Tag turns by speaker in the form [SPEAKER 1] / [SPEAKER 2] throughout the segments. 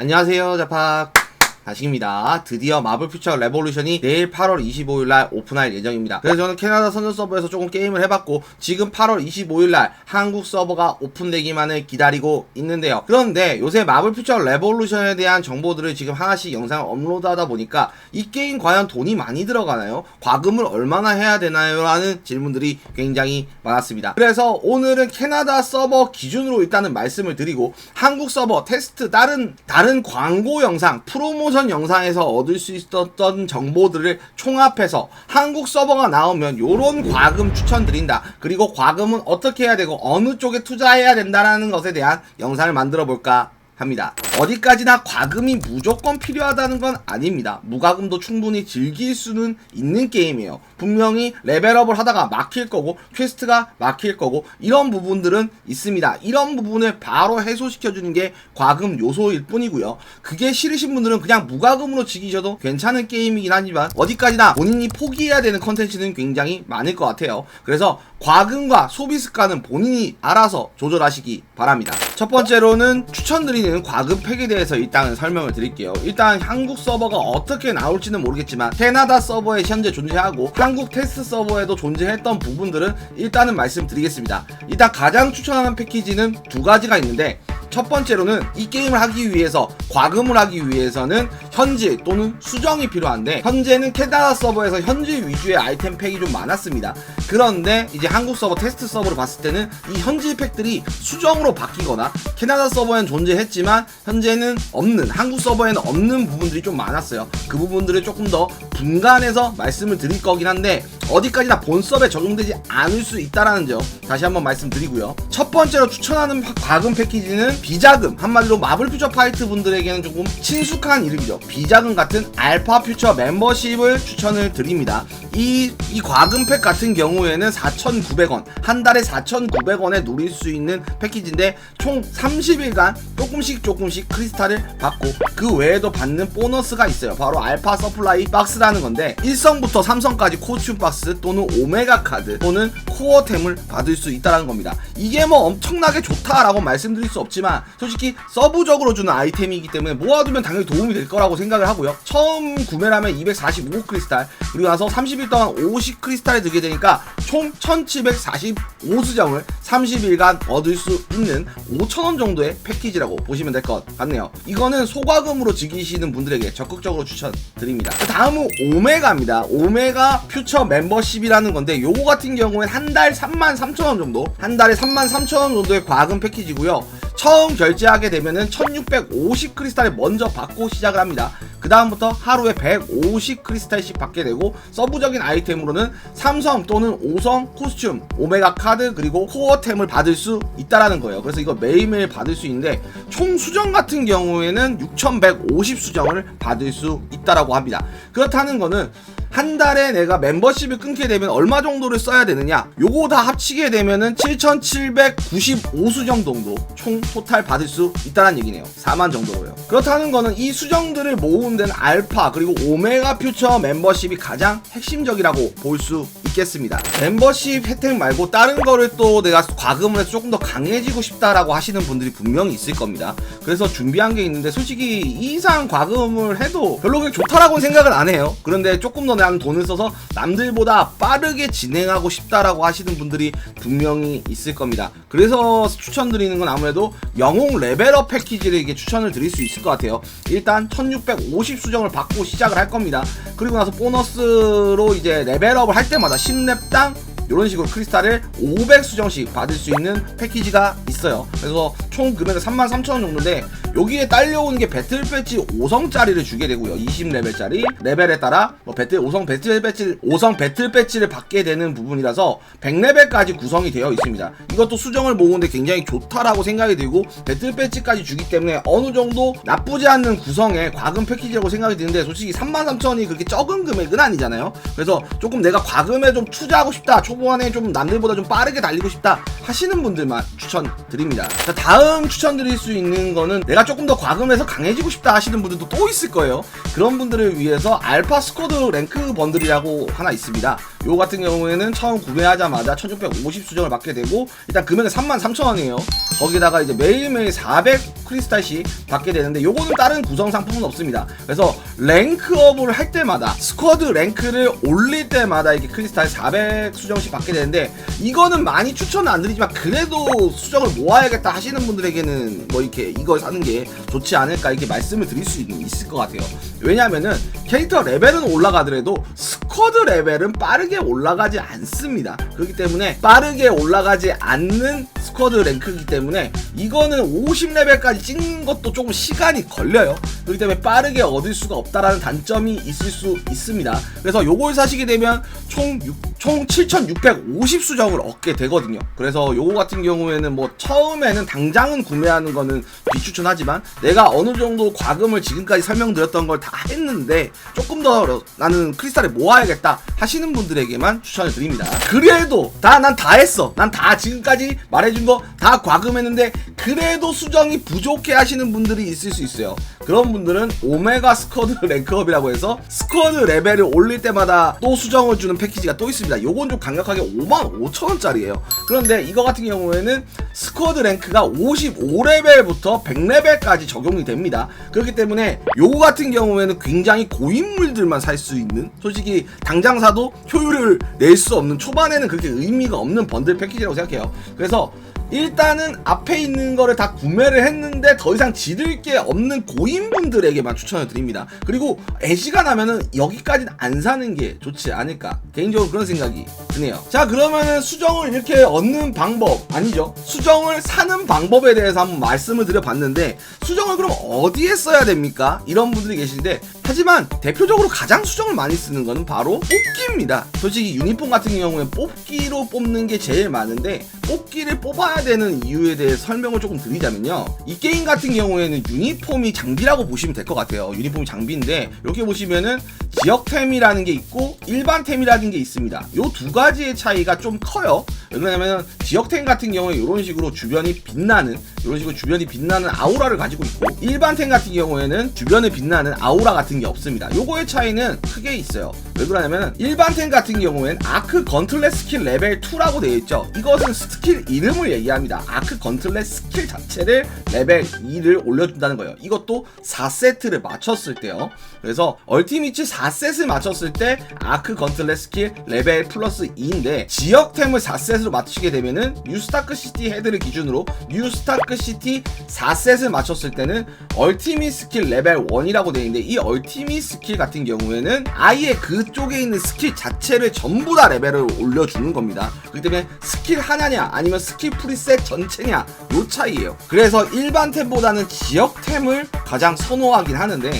[SPEAKER 1] 안녕하세요 자팍 다식입니다. 드디어 마블 퓨처 레볼루션이 내일 8월 25일 날 오픈할 예정입니다. 그래서 저는 캐나다 선전 서버에서 조금 게임을 해봤고 지금 8월 25일 날 한국 서버가 오픈되기만을 기다리고 있는데요. 그런데 요새 마블 퓨처 레볼루션에 대한 정보들을 지금 하나씩 영상을 업로드하다 보니까 이 게임 과연 돈이 많이 들어가나요? 과금을 얼마나 해야 되나요? 라는 질문들이 굉장히 많았습니다. 그래서 오늘은 캐나다 서버 기준으로 일단은 말씀을 드리고 한국 서버 테스트 다른 다른 광고 영상 프로모 션 영상에서 얻을 수 있었던 정보들을 총합해서 한국 서버가 나오면 요런 과금 추천드린다. 그리고 과금은 어떻게 해야 되고 어느 쪽에 투자해야 된다라는 것에 대한 영상을 만들어 볼까 합니다. 어디까지나 과금이 무조건 필요하다는 건 아닙니다. 무과금도 충분히 즐길 수는 있는 게임이에요. 분명히 레벨업을 하다가 막힐 거고 퀘스트가 막힐 거고 이런 부분들은 있습니다. 이런 부분을 바로 해소시켜 주는 게 과금 요소일 뿐이고요. 그게 싫으신 분들은 그냥 무과금으로 즐기셔도 괜찮은 게임이긴 하지만 어디까지나 본인이 포기해야 되는 컨텐츠는 굉장히 많을 것 같아요. 그래서 과금과 소비 습관은 본인이 알아서 조절하시기 바랍니다. 첫 번째로는 추천드리는 과금 팩에 대해서 일단 설명을 드릴게요. 일단 한국 서버가 어떻게 나올지는 모르겠지만 캐나다 서버에 현재 존재하고 한국 테스트 서버에도 존재했던 부분들은 일단은 말씀드리겠습니다. 일단 가장 추천하는 패키지는 두 가지가 있는데 첫 번째로는 이 게임을 하기 위해서 과금을 하기 위해서는 현질 또는 수정이 필요한데 현재는 캐나다 서버에서 현질 위주의 아이템 팩이 좀 많았습니다. 그런데 이제 한국 서버 테스트 서버를 봤을 때는 이 현질 팩들이 수정으로 바뀌거나 캐나다 서버엔 존재했지만 현재는 없는 한국 서버에는 없는 부분들이 좀 많았어요. 그 부분들을 조금 더 분간해서 말씀을 드릴 거긴 한데 어디까지나 본섭에 적용되지 않을 수 있다라는 점 다시 한번 말씀드리고요. 첫 번째로 추천하는 파- 과금 패키지는 비자금 한마디로 마블 퓨처 파이트 분들에게는 조금 친숙한 이름이죠. 비자금 같은 알파 퓨처 멤버십을 추천을 드립니다. 이, 이 과금팩 같은 경우에는 4,900원, 한 달에 4,900원에 누릴 수 있는 패키지인데 총 30일간 조금씩 조금씩 크리스탈을 받고 그 외에도 받는 보너스가 있어요. 바로 알파 서플라이 박스라는 건데 1성부터 3성까지 코스튬 박스 또는 오메가 카드 또는 코어템을 받을 수 있다는 겁니다. 이게 뭐 엄청나게 좋다라고 말씀드릴 수 없지만 솔직히 서브적으로 주는 아이템이기 때문에 모아두면 당연히 도움이 될 거라고 생각을 하고요. 처음 구매를 하면 245 크리스탈 그리고 나서 30일 동안 50 크리스탈에 들게 되니까 총 1745수정을 30일간 얻을 수 있는 5천원 정도의 패키지라고 보시면 될 것 같네요. 이거는 소과금으로 즐기시는 분들에게 적극적으로 추천드립니다. 그 다음은 오메가입니다. 오메가 퓨처 멤버십이라는 건데 요거 같은 경우엔 한 달 3만 3천원 정도 한 달에 3만 3천원 정도의 과금 패키지고요. 처음 결제하게 되면은 1650 크리스탈을 먼저 받고 시작을 합니다. 그 다음부터 하루에 150 크리스탈씩 받게 되고 서브적인 아이템으로는 삼성 또는 5성 코스튬, 오메가 카드 그리고 코어템을 받을 수 있다라는 거예요. 그래서 이거 매일매일 받을 수 있는데 총 수정 같은 경우에는 6150 수정을 받을 수 있다라고 합니다. 그렇다는 거는 한 달에 내가 멤버십을 끊게 되면 얼마 정도를 써야 되느냐? 요거 다 합치게 되면은 7,795수정 정도 총 토탈 받을 수 있다는 얘기네요. 4만 정도로요. 그렇다는 거는 이 수정들을 모은 데는 알파 그리고 오메가 퓨처 멤버십이 가장 핵심적이라고 볼 수 있겠습니다. 멤버십 혜택 말고 다른 거를 또 내가 과금을 해서 조금 더 강해지고 싶다라고 하시는 분들이 분명히 있을 겁니다. 그래서 준비한 게 있는데 솔직히 이 이상 과금을 해도 별로 그렇게 좋다라고 생각은 안 해요. 그런데 조금 더 나는 돈을 써서 남들보다 빠르게 진행하고 싶다라고 하시는 분들이 분명히 있을 겁니다. 그래서 추천드리는 건 아무래도 영웅 레벨업 패키지를 이게 추천을 드릴 수 있을 것 같아요. 일단 1650 수정을 받고 시작을 할 겁니다. 그리고 나서 보너스로 이제 레벨업을 할 때마다 10렙당 이런 식으로 크리스탈을 500 수정씩 받을 수 있는 패키지가 있어요. 그래서 총 금액은 33,000원 정도인데 여기에 딸려오는 게 배틀 배지 5성짜리를 주게 되고요. 20레벨짜리 레벨에 따라 뭐 배틀 5성 배틀 배지 5성 배틀 배지를 받게 되는 부분이라서 100레벨까지 구성이 되어 있습니다. 이것도 수정을 모으는데 굉장히 좋다라고 생각이 들고 배틀 배지까지 주기 때문에 어느 정도 나쁘지 않는 구성의 과금 패키지라고 생각이 드는데 솔직히 33,000원이 그렇게 적은 금액은 아니잖아요. 그래서 조금 내가 과금에 좀 투자하고 싶다. 초 반에 좀 남들보다 좀 빠르게 달리고 싶다 하시는 분들만 추천드립니다. 자, 다음 추천드릴 수 있는 거는 내가 조금 더 과금해서 강해지고 싶다 하시는 분들도 또 있을 거예요. 그런 분들을 위해서 알파 스쿼드 랭크 번들이라고 하나 있습니다. 요 같은 경우에는 처음 구매하자마자 1650 수정을 받게 되고 일단 금액은 33,000원이에요. 거기다가 이제 매일매일 400 크리스탈씩 받게 되는데 요거는 다른 구성 상품은 없습니다. 그래서 랭크업을 할 때마다 스쿼드 랭크를 올릴 때마다 이게 크리스탈 400 수정씩 받게 되는데 이거는 많이 추천은 안 드리지만 그래도 수정을 모아야겠다 하시는 분들에게는 뭐 이렇게 이걸 사는 게 좋지 않을까 이렇게 말씀을 드릴 수 있, 있을 것 같아요. 왜냐면은 캐릭터 레벨은 올라가더라도 스쿼드 레벨은 빠르게 올라가지 않습니다. 그렇기 때문에 빠르게 올라가지 않는 스쿼드 랭크이기 때문에 이거는 50레벨까지 찍는 것도 조금 시간이 걸려요. 그렇기 때문에 빠르게 얻을 수가 없다라는 단점이 있을 수 있습니다. 그래서 요걸 사시게 되면 총, 6, 총 7,650 수정을 얻게 되거든요. 그래서 요거 같은 경우에는 뭐 처음에는 당장은 구매하는 거는 비추천하지만 내가 어느 정도 과금을 지금까지 설명드렸던 걸 다 했는데 조금 더 나는 크리스탈을 모아야겠다 하시는 분들에게만 추천을 드립니다. 그래도 다 난다 했어. 난 다 지금까지 말해준 거 다 과금했는데 그래도 수정이 부족해 하시는 분들이 있을 수 있어요. 그런 분들은 오메가 스쿼드 랭크업이라고 해서 스쿼드 레벨을 올릴 때마다 또 수정을 주는 패키지가 또 있습니다. 요건 좀 강력하게 5만 5천 원짜리예요. 그런데 이거 같은 경우에는 스쿼드 랭크가 55레벨부터 100레벨까지 적용이 됩니다. 그렇기 때문에 요거 같은 경우에는 굉장히 고인물들만 살 수 있는 솔직히 당장 사도 효율을 낼 수 없는 초반에는 그렇게 의미가 없는 번들 패키지라고 생각해요. 그래서 일단은 앞에 있는 거를 다 구매를 했는데 더 이상 지를 게 없는 고인분들에게만 추천을 드립니다. 그리고 애시가 나면은 여기까지는 안 사는 게 좋지 않을까. 개인적으로 그런 생각이 드네요. 자, 그러면은 수정을 이렇게 얻는 방법, 아니죠. 수정을 사는 방법에 대해서 한번 말씀을 드려봤는데, 수정을 그럼 어디에 써야 됩니까? 이런 분들이 계신데, 하지만 대표적으로 가장 수정을 많이 쓰는 거는 바로 뽑기입니다. 솔직히 유니폼 같은 경우에 뽑기로 뽑는 게 제일 많은데, 뽑기를 뽑아야 되는 이유에 대해 설명을 조금 드리자면요. 이 게임 같은 경우에는 유니폼이 장비라고 보시면 될 것 같아요. 유니폼이 장비인데 이렇게 보시면은 지역템이라는 게 있고 일반템이라는 게 있습니다. 요 두 가지의 차이가 좀 커요. 왜냐면 지역템 같은 경우에 이런 식으로 주변이 빛나는 이런 식으로 주변이 빛나는 아우라를 가지고 있고 일반템 같은 경우에는 주변에 빛나는 아우라 같은 게 없습니다. 요거의 차이는 크게 있어요. 왜 그러냐면 일반 템 같은 경우에는 아크 건틀렛 스킬 레벨 2라고 되어 있죠. 이것은 스킬 이름을 얘기합니다. 아크 건틀렛 스킬 자체를 레벨 2를 올려준다는 거예요. 이것도 4세트를 맞췄을 때요. 그래서 얼티미츠 4셋을 맞췄을 때 아크 건틀렛 스킬 레벨 플러스 2인데 지역템을 4셋으로 맞추게 되면은 뉴스타크 시티 헤드를 기준으로 뉴스타크 시티 4셋을 맞췄을 때는 얼티밋 스킬 레벨 1이라고 되어 있는데 이 얼티 밋 스킬 같은 경우에는 아예 그쪽에 있는 스킬 자체를 전부 다 레벨을 올려주는 겁니다. 그렇기 때문에 스킬 하나냐 아니면 스킬 프리셋 전체냐 요 차이예요. 그래서 일반 템보다는 지역 템을 가장 선호하긴 하는데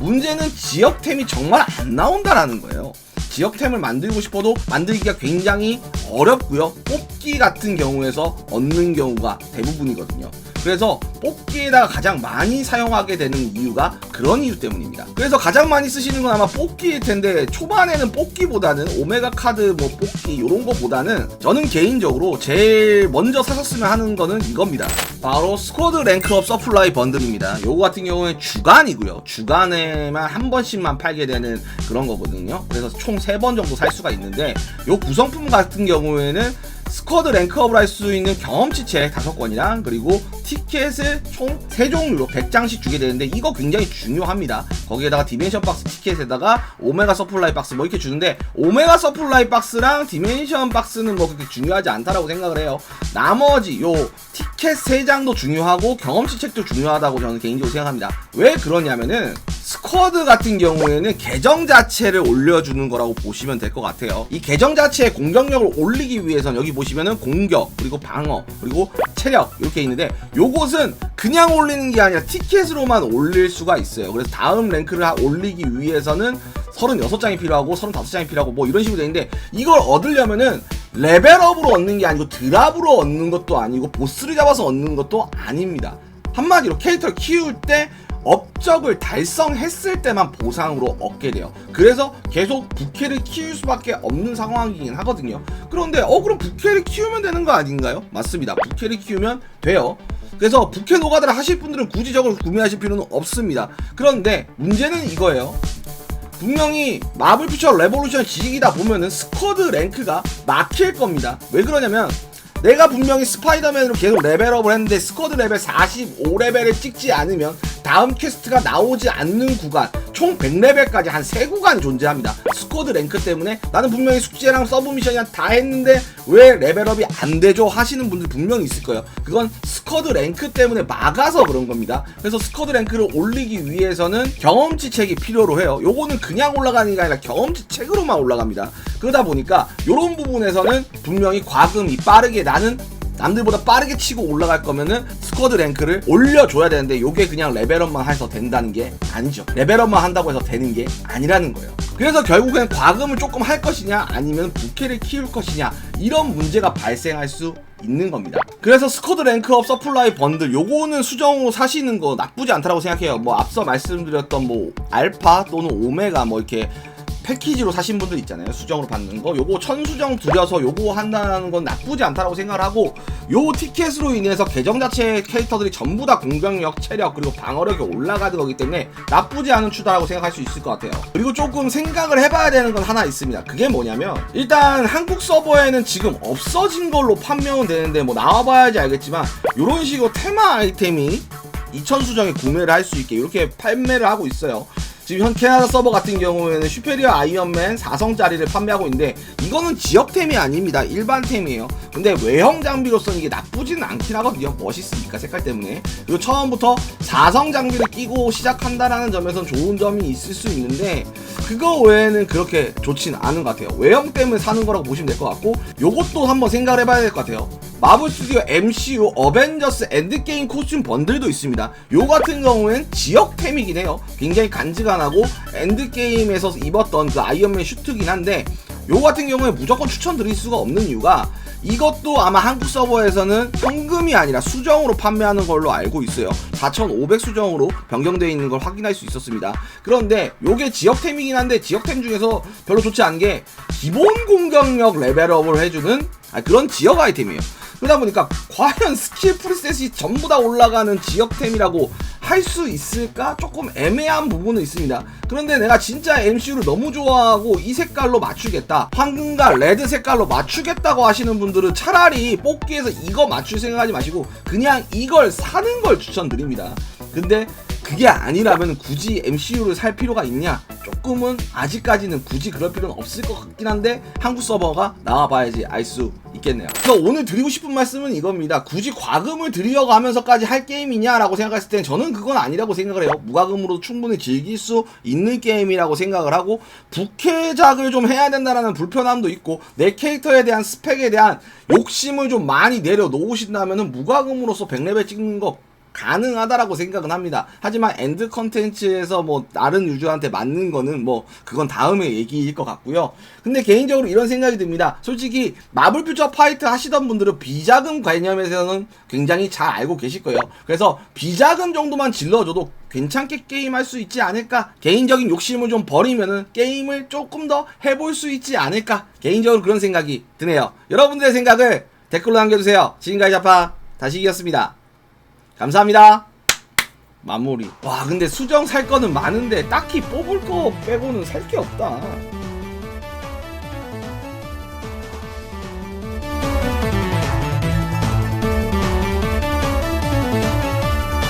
[SPEAKER 1] 문제는 지역 템이 정말 안 나온다라는 거예요. 지역템을 만들고 싶어도 만들기가 굉장히 어렵고요. 뽑기 같은 경우에서 얻는 경우가 대부분이거든요. 그래서 뽑기에다가 가장 많이 사용하게 되는 이유가 그런 이유 때문입니다. 그래서 가장 많이 쓰시는 건 아마 뽑기일 텐데 초반에는 뽑기보다는 오메가 카드 뭐 뽑기 이런 거보다는 저는 개인적으로 제일 먼저 사셨으면 하는 거는 이겁니다. 바로 스쿼드 랭크업 서플라이 번들입니다. 요거 같은 경우에 주간이고요. 주간에만 한 번씩만 팔게 되는 그런 거거든요. 그래서 총세번 정도 살 수가 있는데 요 구성품 같은 경우에는 스쿼드 랭크업을 할 수 있는 경험치 책 5권이랑 그리고 티켓을 총 3종류로 100장씩 주게 되는데 이거 굉장히 중요합니다. 거기에다가 디멘션 박스 티켓에다가 오메가 서플라이 박스 뭐 이렇게 주는데 오메가 서플라이 박스랑 디멘션 박스는 뭐 그렇게 중요하지 않다라고 생각을 해요. 나머지 요 티켓 3장도 중요하고 경험치 책도 중요하다고 저는 개인적으로 생각합니다. 왜 그러냐면은 스쿼드 같은 경우에는 계정 자체를 올려주는 거라고 보시면 될 것 같아요. 이 계정 자체의 공격력을 올리기 위해서는 여기 보시면은 공격, 그리고 방어, 그리고 체력 이렇게 있는데 요것은 그냥 올리는 게 아니라 티켓으로만 올릴 수가 있어요. 그래서 다음 랭크를 하- 올리기 위해서는 36장이 필요하고 35장이 필요하고 뭐 이런 식으로 되는데 이걸 얻으려면은 레벨업으로 얻는 게 아니고 드랍으로 얻는 것도 아니고 보스를 잡아서 얻는 것도 아닙니다. 한마디로 캐릭터를 키울 때 업적을 달성했을 때만 보상으로 얻게 돼요. 그래서 계속 부캐를 키울 수밖에 없는 상황이긴 하거든요. 그런데 어 그럼 부캐를 키우면 되는 거 아닌가요? 맞습니다. 부캐를 키우면 돼요. 그래서 부캐 노가다를 하실 분들은 굳이 저걸 구매하실 필요는 없습니다. 그런데 문제는 이거예요. 분명히 마블 퓨처 레볼루션 지식이다 보면은 스쿼드 랭크가 막힐 겁니다. 왜 그러냐면 내가 분명히 스파이더맨으로 계속 레벨업을 했는데 스쿼드 레벨 45레벨을 찍지 않으면 다음 퀘스트가 나오지 않는 구간 총 100레벨까지 한 3구간 존재합니다. 스쿼드 랭크 때문에 나는 분명히 숙제랑 서브 미션이랑 다 했는데 왜 레벨업이 안 되죠? 하시는 분들 분명히 있을 거예요. 그건 스쿼드 랭크 때문에 막아서 그런 겁니다. 그래서 스쿼드 랭크를 올리기 위해서는 경험치 책이 필요로 해요. 요거는 그냥 올라가는 게 아니라 경험치 책으로만 올라갑니다. 그러다 보니까 요런 부분에서는 분명히 과금이 빠르게 나는 남들보다 빠르게 치고 올라갈 거면은 스쿼드 랭크를 올려줘야 되는데 요게 그냥 레벨업만 해서 된다는 게 아니죠. 레벨업만 한다고 해서 되는 게 아니라는 거예요. 그래서 결국엔 과금을 조금 할 것이냐 아니면 부캐를 키울 것이냐 이런 문제가 발생할 수 있는 겁니다. 그래서 스쿼드 랭크업 서플라이 번들 요거는 수정으로 사시는 거 나쁘지 않다고 생각해요. 뭐 앞서 말씀드렸던 뭐 알파 또는 오메가 뭐 이렇게 패키지로 사신 분들 있잖아요. 수정으로 받는 거. 요거 천수정 들여서 요거 한다는 건 나쁘지 않다라고 생각을 하고 요 티켓으로 인해서 계정 자체 캐릭터들이 전부 다 공격력, 체력 그리고 방어력이 올라가는 거기 때문에 나쁘지 않은 추다라고 생각할 수 있을 것 같아요. 그리고 조금 생각을 해봐야 되는 건 하나 있습니다. 그게 뭐냐면 일단 한국 서버에는 지금 없어진 걸로 판명은 되는데 뭐 나와봐야지 알겠지만 요런 식으로 테마 아이템이 2천 수정에 구매를 할 수 있게 이렇게 판매를 하고 있어요. 지금 현 캐나다 서버 같은 경우에는 슈페리어 아이언맨 4성짜리를 판매하고 있는데 이거는 지역템이 아닙니다. 일반템이에요. 근데 외형 장비로서는 이게 나쁘지는 않긴 하거든요. 멋있으니까 색깔 때문에. 그리고 처음부터 4성 장비를 끼고 시작한다라는 점에선 좋은 점이 있을 수 있는데 그거 외에는 그렇게 좋진 않은 것 같아요. 외형 때문에 사는 거라고 보시면 될 것 같고 요것도 한번 생각을 해봐야 될 것 같아요. 마블 스튜디오 MCU 어벤져스 엔드게임 코스튬 번들도 있습니다. 요 같은 경우엔 지역템이긴 해요. 굉장히 간지간하고 엔드게임에서 입었던 그 아이언맨 슈트긴 한데 요 같은 경우에 무조건 추천드릴 수가 없는 이유가 이것도 아마 한국 서버에서는 현금이 아니라 수정으로 판매하는 걸로 알고 있어요. 4,500 수정으로 변경되어 있는 걸 확인할 수 있었습니다. 그런데 요게 지역템이긴 한데 지역템 중에서 별로 좋지 않은 게 기본 공격력 레벨업을 해주는 아, 그런 지역 아이템이에요. 그러다 보니까 과연 스킬 프리셋이 전부 다 올라가는 지역템이라고 할 수 있을까? 조금 애매한 부분은 있습니다. 그런데 내가 진짜 MCU를 너무 좋아하고 이 색깔로 맞추겠다. 황금과 레드 색깔로 맞추겠다고 하시는 분들은 차라리 뽑기에서 이거 맞출 생각하지 마시고 그냥 이걸 사는 걸 추천드립니다. 근데 그게 아니라면 굳이 MCU를 살 필요가 있냐? 조금은 아직까지는 굳이 그럴 필요는 없을 것 같긴 한데 한국 서버가 나와봐야지 알 수 있겠네요. 그래서 오늘 드리고 싶은 말씀은 이겁니다. 굳이 과금을 들여가면서까지 할 게임이냐라고 생각했을 땐 저는 그건 아니라고 생각을 해요. 무과금으로 충분히 즐길 수 있는 게임이라고 생각을 하고 부캐작을 좀 해야 된다라는 불편함도 있고 내 캐릭터에 대한 스펙에 대한 욕심을 좀 많이 내려놓으신다면은 무과금으로서 100레벨 찍는 거 가능하다라고 생각은 합니다. 하지만 엔드 컨텐츠에서 뭐 다른 유저한테 맞는 거는 뭐 그건 다음에 얘기일 것 같고요. 근데 개인적으로 이런 생각이 듭니다. 솔직히 마블 퓨처 파이트 하시던 분들은 비자금 개념에서는 굉장히 잘 알고 계실 거예요. 그래서 비자금 정도만 질러줘도 괜찮게 게임할 수 있지 않을까? 개인적인 욕심을 좀 버리면은 게임을 조금 더 해볼 수 있지 않을까? 개인적으로 그런 생각이 드네요. 여러분들의 생각을 댓글로 남겨주세요. 지금까지 자파 다시 이겼습니다. 감사합니다. 마무리. 와, 근데 수정 살 거는 많은데 딱히 뽑을 거 빼고는 살 게 없다.